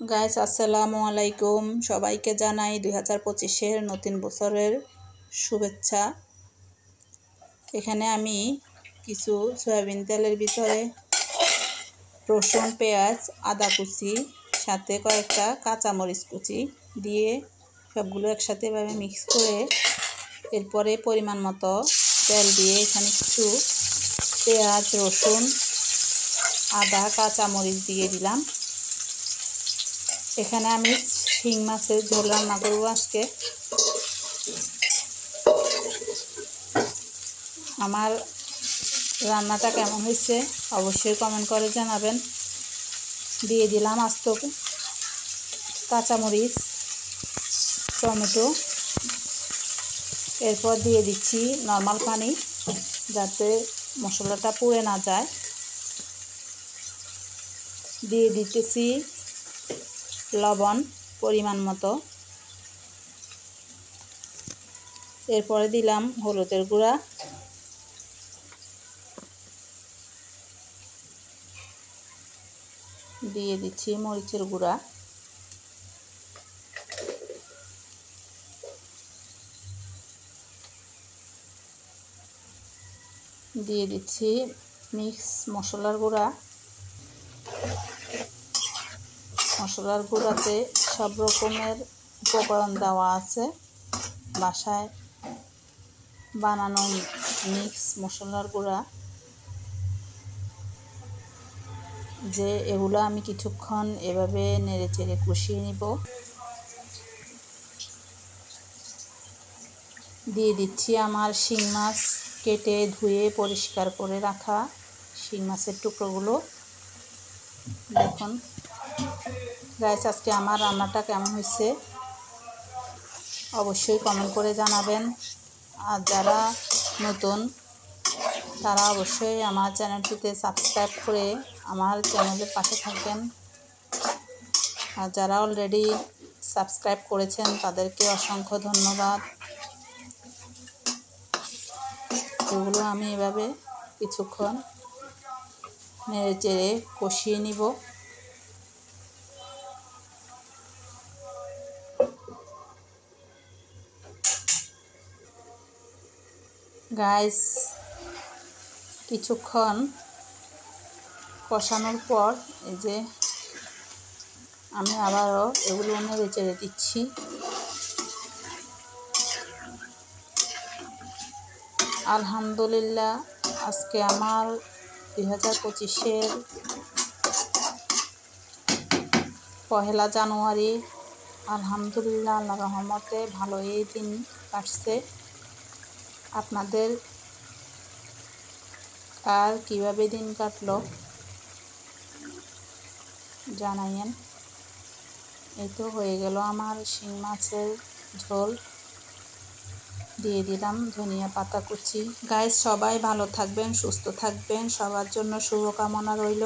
Guys আসসালামু আলাইকুম। সবাইকে জানাই দুই হাজার পঁচিশের নতুন বছরের শুভেচ্ছা। এখানে আমি কিছু সয়াবিন তেলের ভিতরে রসুন, পেঁয়াজ, আদা কুচি, সাথে কয়েকটা কাঁচামরিচ কুচি দিয়ে সবগুলো একসাথে এভাবে মিক্স করে এরপরে পরিমাণ মতো তেল দিয়ে এখানে কিছু পেঁয়াজ, রসুন, আদা, কাঁচামরিচ দিয়ে দিলাম। এখানে আমি শিং মাছের ঝোল রান্না করব আজকে। আমার রান্নাটা কেমন হয়েছে অবশ্যই কমেন্ট করে জানাবেন। দিয়ে দিলাম আস্ত কাঁচামরিচ, টমেটো। এরপর দিয়ে দিচ্ছি নর্মাল পানি যাতে মশলাটা পুড়ে না যায়। দিয়ে দিতেছি লবণ পরিমাণ মতো। এরপরে দিলাম হলুদের গুঁড়া। দিয়ে দিচ্ছি মরিচের গুঁড়া। দিয়ে দিচ্ছি মিক্স মশলার গুঁড়া। মশলার গুঁড়াতে সব রকমের উপকরণ দেওয়া আছে। বাসায় বানানো মিক্স মশলার গুঁড়া। যে এগুলো আমি কিছুক্ষণ এভাবে নেড়ে চেড়ে কষিয়ে নিব। দিয়ে দিচ্ছি আমার শিং মাছ কেটে ধুয়ে পরিষ্কার করে রাখা শিং মাছের টুকরোগুলো। দেখুন। গাইস আজকে আমার রান্নাটা কেমন হয়েছে? অবশ্যই কমেন্ট করে জানাবেন। আর যারা নতুন, তারা অবশ্যই আমার চ্যানেলটিতে সাবস্ক্রাইব করে আমার চ্যানেলের পাশে থাকবেন। আর যারা অলরেডি সাবস্ক্রাইব করেছেন, তাদেরকে অসংখ্য ধন্যবাদ। এগুলো আমি এভাবে কিছুক্ষণ নেড়ে চেড়ে কষিয়ে নিব। গাইস কিছুক্ষণ কষানোর পর এই যে আমি আবারও এগুলো নেড়ে চেড়ে দিচ্ছি। আলহামদুলিল্লাহ, আজকে আমার দুই হাজার পঁচিশের পহেলা জানুয়ারি। আলহামদুলিল্লাহ আল্লাহ রহমতে ভালোই দিন কাটছে। আপনাদের আর কীভাবে দিন কাটলো জানাইয়েন। এই তো হয়ে গেল আমার শিং মাছের ঝোল। দিয়ে দিলাম ধনিয়া পাতা কুচি। গায়ে সবাই ভালো থাকবেন, সুস্থ থাকবেন। সবার জন্য শুভকামনা রইল।